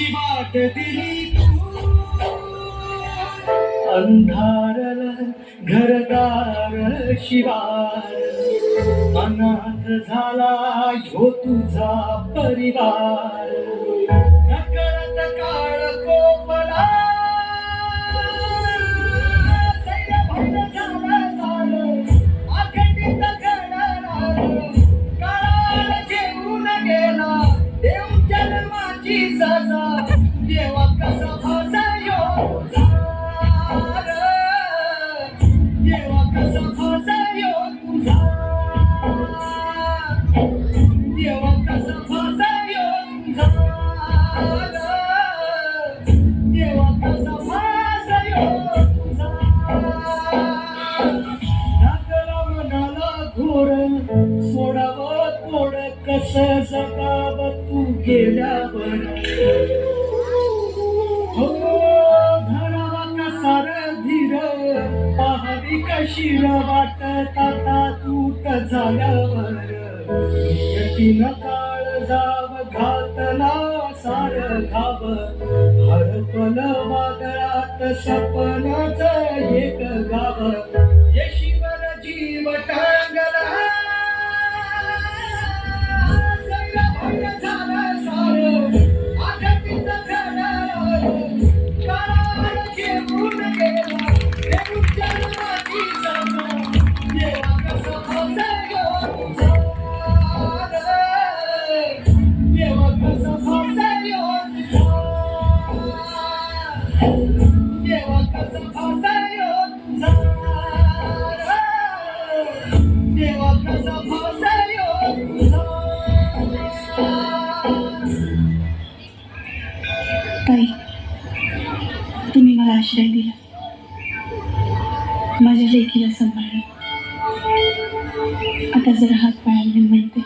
की वाट दिली तू. अंधारल घरदार शिवार. अनाथ झाला ह्यो तुझा परिवार. तू गेल्यावर हो धरावा कसार धीर पाहावी कशी वाट ताता तूट झाल्यावर तीन काळ जाव घातला सार घाव हरपल वादळात सपनच एक गाव आश्रय दिला. माझ्या लेकीला सांभाळलं. आता जरा हात पायाला मिळते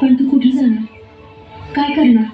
पण तू कुठे जाणार? काय करणार?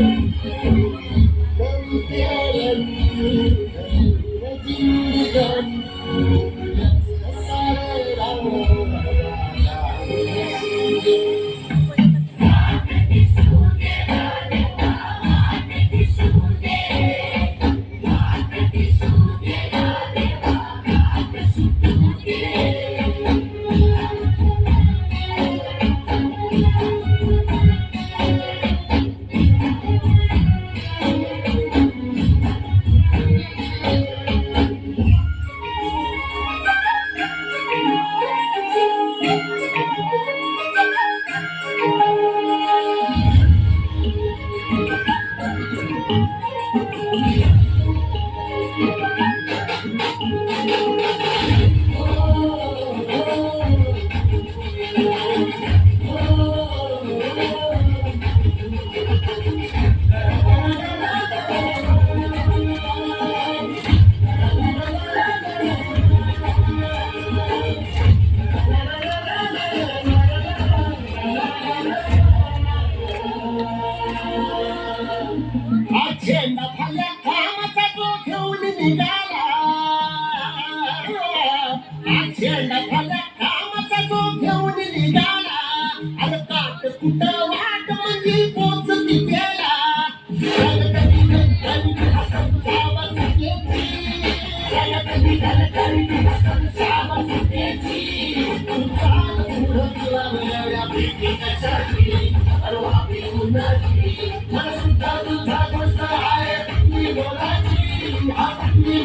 Thank you. Mm-hmm.